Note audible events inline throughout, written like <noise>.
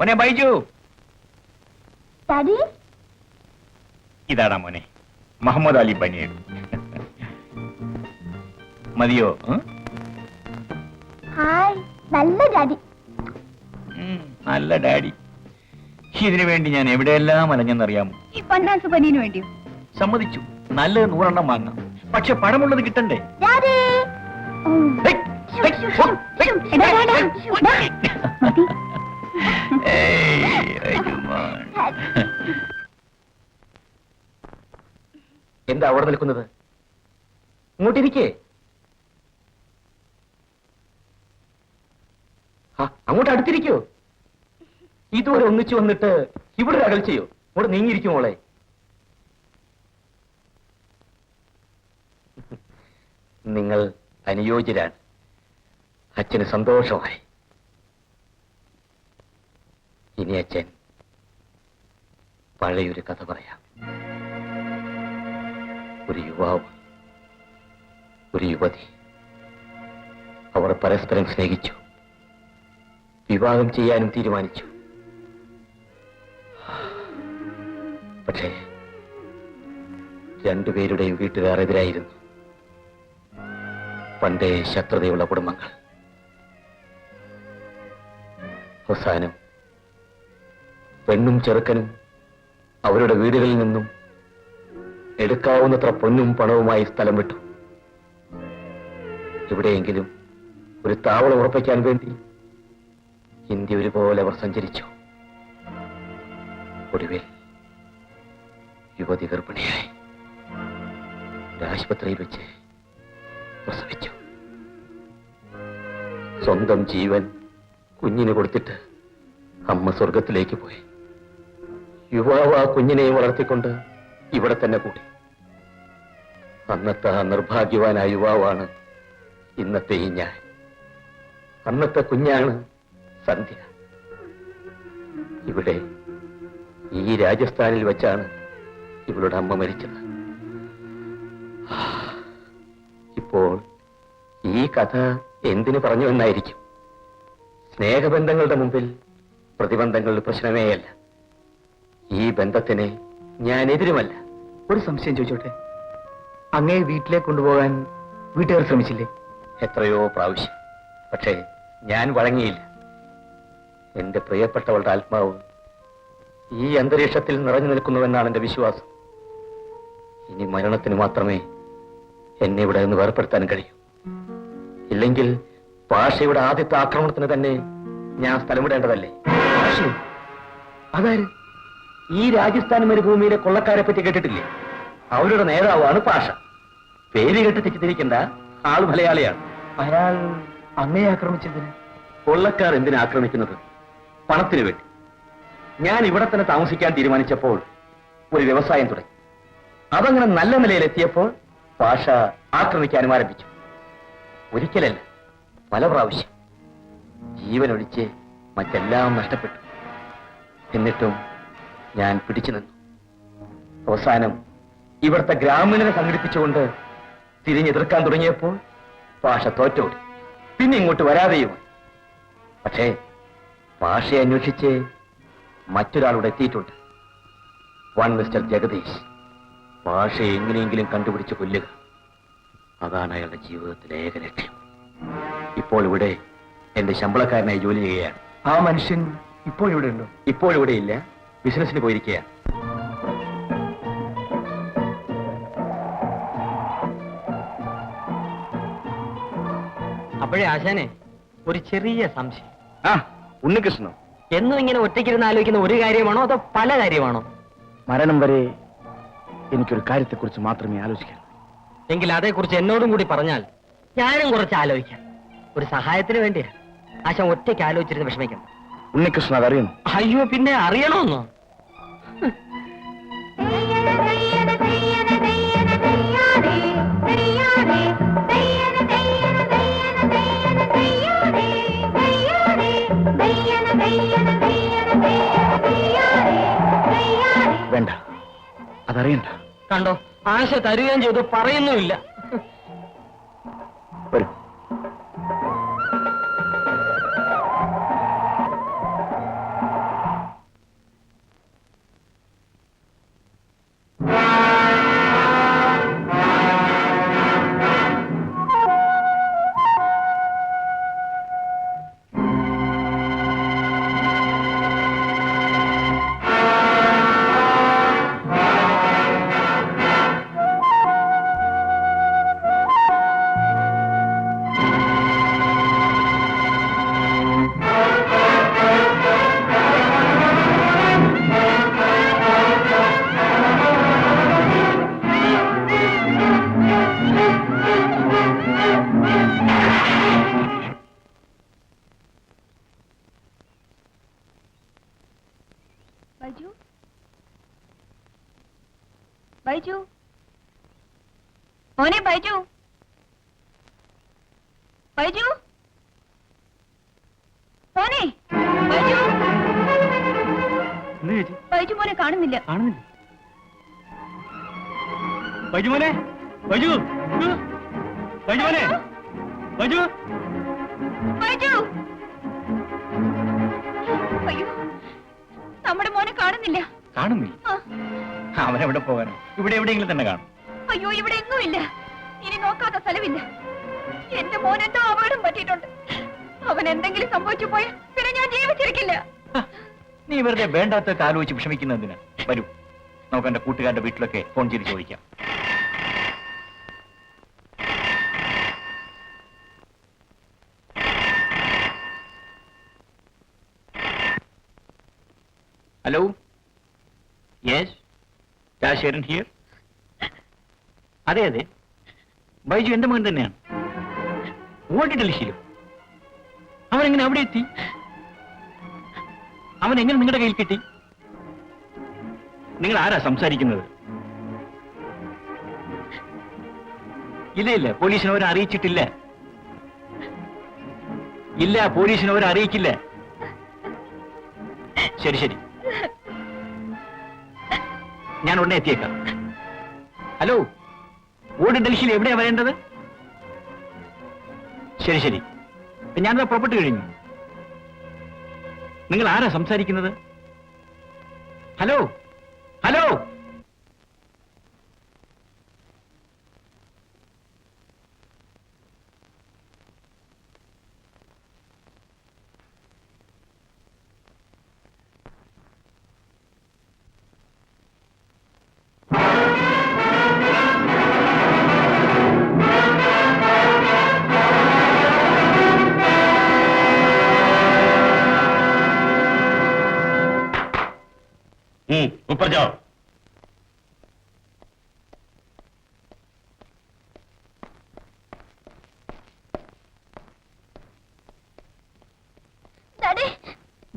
മോനെ ബൈജു. ഡാഡി? ഇതാടാ മോനെ. മുഹമ്മദ് അലി ബനിയർ മതിയോ? ഹായ് നല്ല ഡാഡി. ഉം, നല്ല ഡാഡി. ഇതിനു വേണ്ടി ഞാൻ എവിടെയെല്ലാം അലഞ്ഞെന്നറിയാമോ? ഈ പന്നാസ് പനീന് വേണ്ടിയോ? സമ്മതിച്ചു. നല്ലത് നൂറെണ്ണം വാങ്ങാം. പക്ഷെ പണമുള്ളത് കിട്ടണ്ടേ? Daddy. Hey, hey, hey. Rahman. <laughs> എന്താ അവിടെ നിൽക്കുന്നത്? ഇങ്ങോട്ടിരിക്കേ. അങ്ങോട്ട് അടുത്തിരിക്കോ. ഇതുവരെ ഒന്നിച്ചു വന്നിട്ട് ഇവിടെ അകൽച്ചയോ ഇവിടെ നീങ്ങിയിരിക്കും മോളെ. നിങ്ങൾ അനുയോജ്യരാണ്. അച്ഛന് സന്തോഷമായി. ഇനി അച്ഛൻ പഴയൊരു കഥ പറയാം. ഒരു യുവാവ് ഒരു യുവതി അവർ പരസ്പരം സ്നേഹിച്ചു. വിവാഹം ചെയ്യാനും തീരുമാനിച്ചു. പക്ഷേ രണ്ടുപേരുടെയും വീട്ടുകാർ എതിരായിരുന്നു. പണ്ടേ ശത്രുതയുള്ള കുടുംബങ്ങൾ. അവസാനം പെണ്ണും ചെറുക്കനും അവരുടെ വീടുകളിൽ നിന്നും എടുക്കാവുന്നത്ര പൊന്നും പണവുമായി സ്ഥലം വിട്ടു. എവിടെയെങ്കിലും ഒരു താവളം ഉറപ്പിക്കാൻ വേണ്ടി ഇന്ത്യ ഒരുപോലെ അവർ സഞ്ചരിച്ചു. ഒടുവിൽ യുവതി ഗർഭിണിയായി ആശുപത്രിയിൽ വെച്ച് പ്രസവിച്ചു. സ്വന്തം ജീവൻ കുഞ്ഞിന് കൊടുത്തിട്ട് അമ്മ സ്വർഗത്തിലേക്ക് പോയി. യുവാവ് ആ കുഞ്ഞിനെയും വളർത്തിക്കൊണ്ട് ഇവിടെ തന്നെ കൂടി അന്നത്തെ ആ നിർഭാഗ്യവാനായ യുവാവാണ് ഇന്നത്തെ ഈ ഞാൻ. അന്നത്തെ കുഞ്ഞാണ് സന്ധ്യ. ഇവിടെ ഈ രാജസ്ഥാനിൽ വെച്ചാണ് ഇവളുടെ അമ്മ മരിച്ചത്. ഇപ്പോൾ ഈ കഥ എന്തിനു പറഞ്ഞു എന്നായിരിക്കും സ്നേഹബന്ധങ്ങളുടെ മുമ്പിൽ പ്രതിബന്ധങ്ങളുടെ പ്രശ്നമേയല്ല. ഈ ബന്ധത്തിന് ഞാൻ എതിരുമല്ല ഒരു സംശയം ചോദിച്ചോട്ടെ? അങ്ങേ വീട്ടിലേക്ക് കൊണ്ടുപോകാൻ വീട്ടുകാർ ശ്രമിച്ചില്ലേ? എത്രയോ പ്രാവശ്യം. പക്ഷേ ഞാൻ വഴങ്ങിയില്ല. എന്റെ പ്രിയപ്പെട്ടവളുടെ ആത്മാവ് ഈ അന്തരീക്ഷത്തിൽ നിറഞ്ഞു നിൽക്കുന്നുവെന്നാണ് എന്റെ വിശ്വാസം. ഇനി മരണത്തിന് മാത്രമേ എന്നെ ഇവിടെ നിന്ന് വേർപ്പെടുത്താൻ കഴിയൂ. ഇല്ലെങ്കിൽ പാഷയുടെ ആദ്യത്തെ ആക്രമണത്തിന് തന്നെ ഞാൻ സ്ഥലമിടേണ്ടതല്ലേ? അതാര്? ഈ രാജസ്ഥാൻ മരുഭൂമിയിലെ കൊള്ളക്കാരെ പറ്റി കേട്ടിട്ടില്ലേ? അവരുടെ നേതാവാണ് പാഷ. പേര് കേട്ട് തെറ്റിദ്ധരിക്കണ്ട. ആൾ മലയാളിയാണ്. അയാൾ അങ്ങയെ ആക്രമിച്ചതിന്? കൊള്ളക്കാർ എന്തിനാ ആക്രമിക്കുന്നത്? പണത്തിന് വേണ്ടി. ഞാൻ ഇവിടെ തന്നെ താമസിക്കാൻ തീരുമാനിച്ചപ്പോൾ ഒരു വ്യവസായം തുടങ്ങി. അതങ്ങനെ നല്ല നിലയിലെത്തിയപ്പോൾ പാഷ ആക്രമിക്കാനും ആരംഭിച്ചു. ഒരിക്കലല്ല പല പ്രാവശ്യം ജീവനൊഴിച്ച് മറ്റെല്ലാം നഷ്ടപ്പെട്ടു. എന്നിട്ടും ഞാൻ പിടിച്ചു നിന്നു. അവസാനം ഇവിടുത്തെ ഗ്രാമീണരെ സംഘടിപ്പിച്ചുകൊണ്ട് തിരിഞ്ഞെതിർക്കാൻ തുടങ്ങിയപ്പോൾ ഭാഷ തോറ്റോടി. പിന്നെ ഇങ്ങോട്ട് വരാതെയും. പക്ഷേ ഭാഷയെ അന്വേഷിച്ച് മറ്റൊരാളോട് എത്തിയിട്ടുണ്ട്. One mister Jagdish. പാഷയെ എങ്ങനെയെങ്കിലും കണ്ടുപിടിച്ച് കൊല്ലുക. അതാണ് അയാളുടെ ജീവിതത്തിലെ ഏക ലക്ഷ്യം. ഇപ്പോൾ ഇവിടെ എന്റെ ശമ്പളക്കാരനായി ജോലി ചെയ്യുകയാണ്. ആ മനുഷ്യൻ ഇപ്പോൾ ഇവിടെ ഉണ്ടോ? ഇപ്പോൾ ഇവിടെ ഇല്ല. ബിസിനസ്സിന് പോയിരിക്കുക അപ്പോഴേ ആശാനെ ഒരു ചെറിയ സംശയം. ആ ഉണ്ണികൃഷ്ണൻ എന്നും ഇങ്ങനെ ഒറ്റയ്ക്കിരുന്ന് ആലോചിക്കുന്ന ഒരു കാര്യമാണോ അതോ പല കാര്യമാണോ? മരണം വരെ എനിക്കൊരു കാര്യത്തെക്കുറിച്ച് മാത്രമേ ആലോചിക്കാൻ എങ്കിൽ അതേക്കുറിച്ച് എന്നോടും കൂടി പറഞ്ഞാൽ ഞാനും കുറച്ച് ആലോചിക്കാം. ഒരു സഹായത്തിന് വേണ്ടിയാ. ആശാൻ ഒറ്റയ്ക്ക് ആലോചിച്ചിരുന്ന് വിഷമിക്കണം ഉണ്ണികൃഷ്ണൻ അതറിയുന്നു അയ്യോ പിന്നെ അറിയണമെന്നോ വേണ്ട. അതറിയണ്ട. കണ്ടോ ആശ തരുകയും ചെയ്തു പറയുന്നുമില്ല. മോനെ ബൈജു. ബൈജു. മോനെ ബൈജു. ബൈജു മോനെ കാണുന്നില്ല. കാണുന്നില്ല. ബൈജു മോനെ ബൈജു. ബൈജു മോനെ ബൈജു. ബൈജു. അയ്യോ നമ്മുടെ മോനെ കാണുന്നില്ല. കാണുന്നില്ല? അവനെവിടെ പോകാനോ? ഇവിടെ എവിടെയെങ്കിലും തന്നെ കാണും. അയ്യോ ഇവിടെ എങ്ങുമില്ല നോക്കാത്ത സ്ഥലമില്ല. എന്റെ മോൻ എന്തോ അപകടം പറ്റിയിട്ടുണ്ട്. അവൻ എന്തെങ്കിലും സംഭവിച്ചു പോയാൽ പിന്നെ ഞാൻ ജീവിച്ചിരിക്കില്ല. നീ വെറുതെ വേണ്ടാത്തൊക്കെ ആലോചിച്ച് വിഷമിക്കുന്നതിന് വരൂ നമുക്ക് എന്റെ കൂട്ടുകാരുടെ വീട്ടിലൊക്കെ ഫോൺ ചെയ്ത് ചോദിക്കാം. ഹലോ? യെസ് രാജശേഖരൻ ഹിയർ അതെ അതെ. ബൈജു എന്റെ മകൻ തന്നെയാണ്. ഓടിയിട്ടല്ലേ ശീലം? അവൻ എങ്ങനെ അവിടെ എത്തി? അവൻ എങ്ങനെ നിങ്ങളുടെ കയ്യിൽ കിട്ടി? നിങ്ങൾ ആരാ സംസാരിക്കുന്നത്? ഇല്ല ഇല്ല പോലീസിനെ അവരെ അറിയിച്ചിട്ടില്ല. ഇല്ല പോലീസിനെ അവരെ അറിയിക്കില്ല. ശരി ശരി. ഞാൻ ഉടനെ എത്തിയേക്കാം. ഹലോ? ഓട് ഡൽഹിയിൽ എവിടെയാ വരേണ്ടത്? ശരി ശരി. ഞാനിതാ പുറപ്പെട്ടു കഴിഞ്ഞു. നിങ്ങൾ ആരാ സംസാരിക്കുന്നത്? ഹലോ? ഹലോ?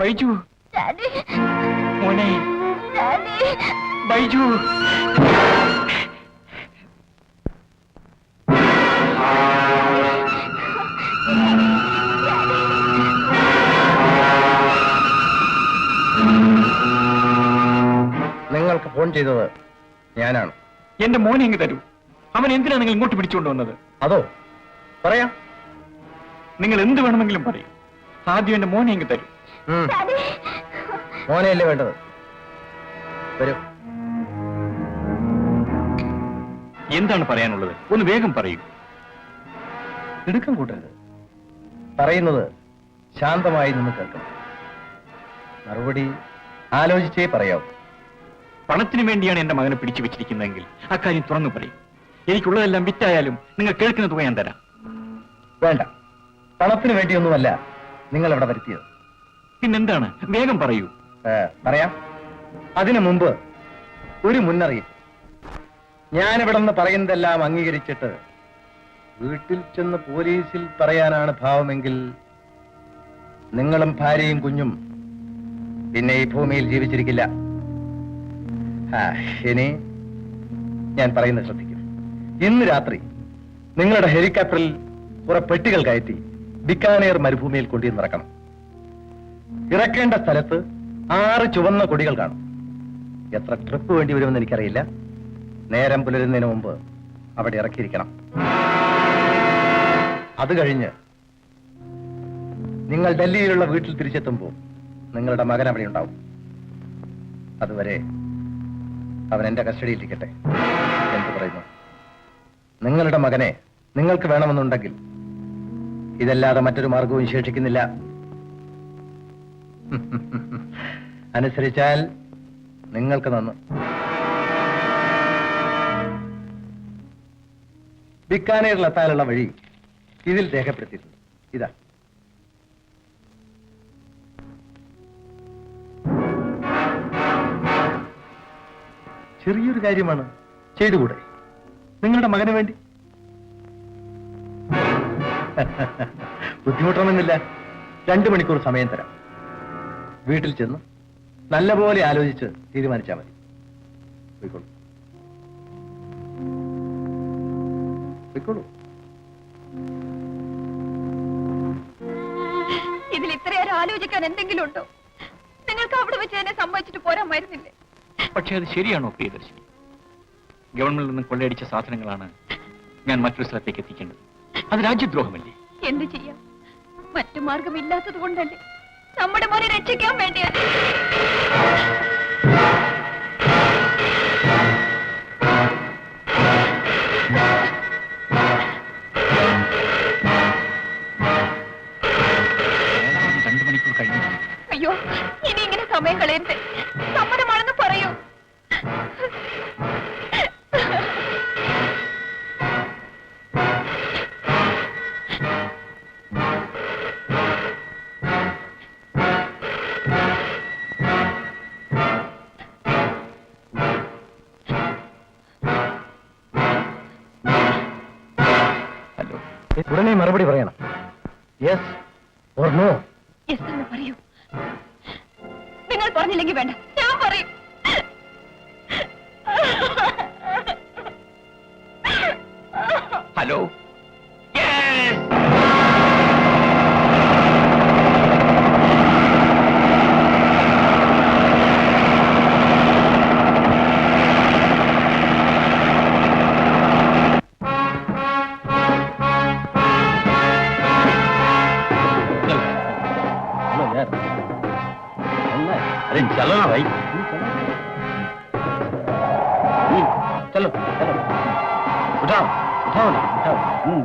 ബൈജു. മോനെ. ബൈജു. നിങ്ങൾക്ക് ഫോൺ ചെയ്തത് ഞാനാണ്. എന്റെ മോനെ ഇങ്ങ് തരൂ. അവൻ എന്തിനാ നിങ്ങൾ ഇങ്ങോട്ട് പിടിച്ചുകൊണ്ട് വന്നത്? അതോ? പറയാ. നിങ്ങൾ എന്ത് വേണമെങ്കിലും പറയും. ആദ്യം എന്റെ മോനെ ഇങ്ങ് തരൂ. മോനെയല്ലേ വേണ്ടത്? വരൂ. എന്താണ് പറയാനുള്ളത്? ഒന്ന് വേഗം പറയൂ. തിടുക്കം കൂട്ടരുത്. പറയുന്നത് ശാന്തമായി നിന്ന് കേൾക്കണം. മറുപടി ആലോചിച്ചേ പറയാവൂ. പണത്തിന് വേണ്ടിയാണ് എന്റെ മകനെ പിടിച്ചു വെച്ചിരിക്കുന്നതെങ്കിൽ അക്കാര്യം തുറന്നു പറയും. എനിക്കുള്ളതെല്ലാം വിറ്റായാലും നിങ്ങൾ കേൾക്കുന്ന തുക ഞാൻ തരാം. വേണ്ട. പണത്തിന് വേണ്ടിയൊന്നുമല്ല നിങ്ങൾ അവിടെ വരുത്തിയത്. പിന്നെന്താണ്? വേഗം പറയൂ. പറയാം. അതിനു മുമ്പ് ഒരു മുന്നറിയിപ്പ്. ഞാനിവിടെ നിന്ന് പറയുന്നതെല്ലാം അംഗീകരിച്ചിട്ട് വീട്ടിൽ ചെന്ന് പോലീസിൽ പറയാനാണ് ഭാവമെങ്കിൽ നിങ്ങളും ഭാര്യയും കുഞ്ഞും പിന്നെ ഈ ഭൂമിയിൽ ജീവിച്ചിരിക്കില്ല. ആ, ഇനി ഞാൻ പറയുന്നത് ശ്രദ്ധിക്കും. ഇന്ന് രാത്രി നിങ്ങളുടെ ഹെലികോപ്റ്ററിൽ കുറെ പെട്ടികൾ കയറ്റി ബിക്കാനേർ മരുഭൂമിയിൽ കൊണ്ടുവന്ന് ഇറക്കണം ഇറക്കേണ്ട സ്ഥലത്ത് ആറ് ചുവന്ന കൊടികൾ കാണും. എത്ര ട്രിപ്പ് വേണ്ടി വരുമെന്ന് എനിക്കറിയില്ല. നേരം പുലരുന്നതിന് മുമ്പ് അവിടെ ഇറക്കിയിരിക്കണം. അത് കഴിഞ്ഞ് നിങ്ങൾ ഡൽഹിയിലുള്ള വീട്ടിൽ തിരിച്ചെത്തുമ്പോൾ നിങ്ങളുടെ മകൻ അവിടെ ഉണ്ടാവും. അതുവരെ അവൻ എന്റെ കസ്റ്റഡിയിലിരിക്കട്ടെ എന്ത് പറയുന്നു. നിങ്ങളുടെ മകനെ നിങ്ങൾക്ക് വേണമെന്നുണ്ടെങ്കിൽ ഇതല്ലാതെ മറ്റൊരു മാർഗവും ശേഷിക്കുന്നില്ല <laughs> അനുസരിച്ചാൽ നിങ്ങൾക്ക് നന്ന്. ബിക്കാനേറിലെത്താനുള്ള വഴി ഇതിൽ രേഖപ്പെടുത്തിയിട്ടുണ്ട്. ഇതാ. ചെറിയൊരു കാര്യമാണ് ചെയ്തുകൂടെ? നിങ്ങളുടെ മകന് വേണ്ടി? <laughs> ബുദ്ധിമുട്ടണമെന്നില്ല രണ്ടു മണിക്കൂർ സമയം തരാം. വീട്ടിൽ ചെന്ന് നല്ലപോലെ ആലോചിച്ച് തീരുമാനിച്ചാൽ മതി. പോയിക്കോളൂ. പോയിക്കോളൂ. ഇതിൽ ഇത്രയേറെ ആലോചിക്കാൻ എന്തെങ്കിലും ഉണ്ടോ? നിങ്ങൾക്ക് അവിടെ വെച്ച് എന്നെ സമ്മതിച്ചിട്ട് പോരാമായിരുന്നില്ലേ പക്ഷെ അത് ശരിയാണോ പ്രിയദർശിനി? ഗവൺമെന്റിൽ നിന്ന് കൊള്ളയടിച്ച സാധനങ്ങളാണ് ഞാൻ മറ്റൊരു സ്ഥലത്തേക്ക് എത്തിക്കേണ്ടത്. അത് രാജ്യദ്രോഹമല്ലേ? എന്ത് ചെയ്യാം? മറ്റു മാർഗമില്ലാത്തത് കൊണ്ടല്ലേ? നമ്മുടെ മോനെ രക്ഷിക്കാൻ വേണ്ടിയാണ് ഹലോ ഉടനെ മറുപടി പറയണം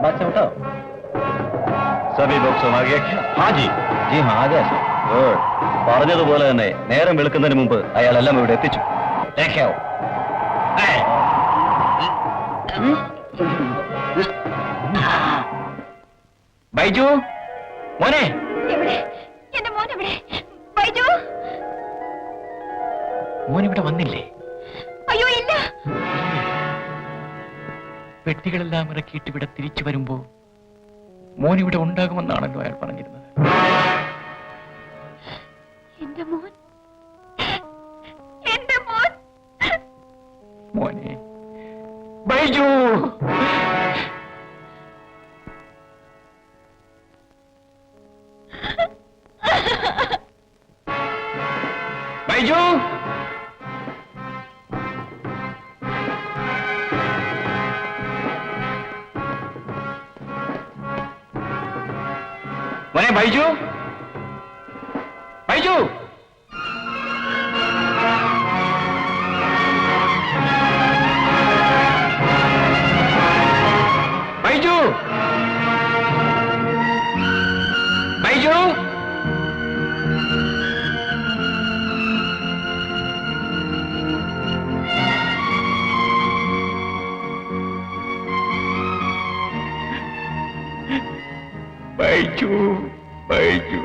अच्छा उठाओ സബി box Haji ji Haja sir good പറഞ്ഞതുപോലെ തന്നെ നേരം വെളുക്കുന്നതിന് മുമ്പ് അയാളെല്ലാം ഇവിടെ എത്തിച്ചു. രക്ഷയാവും ബൈജു? മോനെ? മോനിവിടെ വന്നില്ലേ? പെട്ടികളെല്ലാം ഇറക്കിയിട്ട് ഇവിടെ തിരിച്ചു വരുമ്പോ മോൻ ഇവിടെ ഉണ്ടാകുമെന്നാണല്ലോ അയാൾ പറഞ്ഞിരുന്നത്. മോനെ ബൈജു. ബൈജു. ബൈജു ബൈജു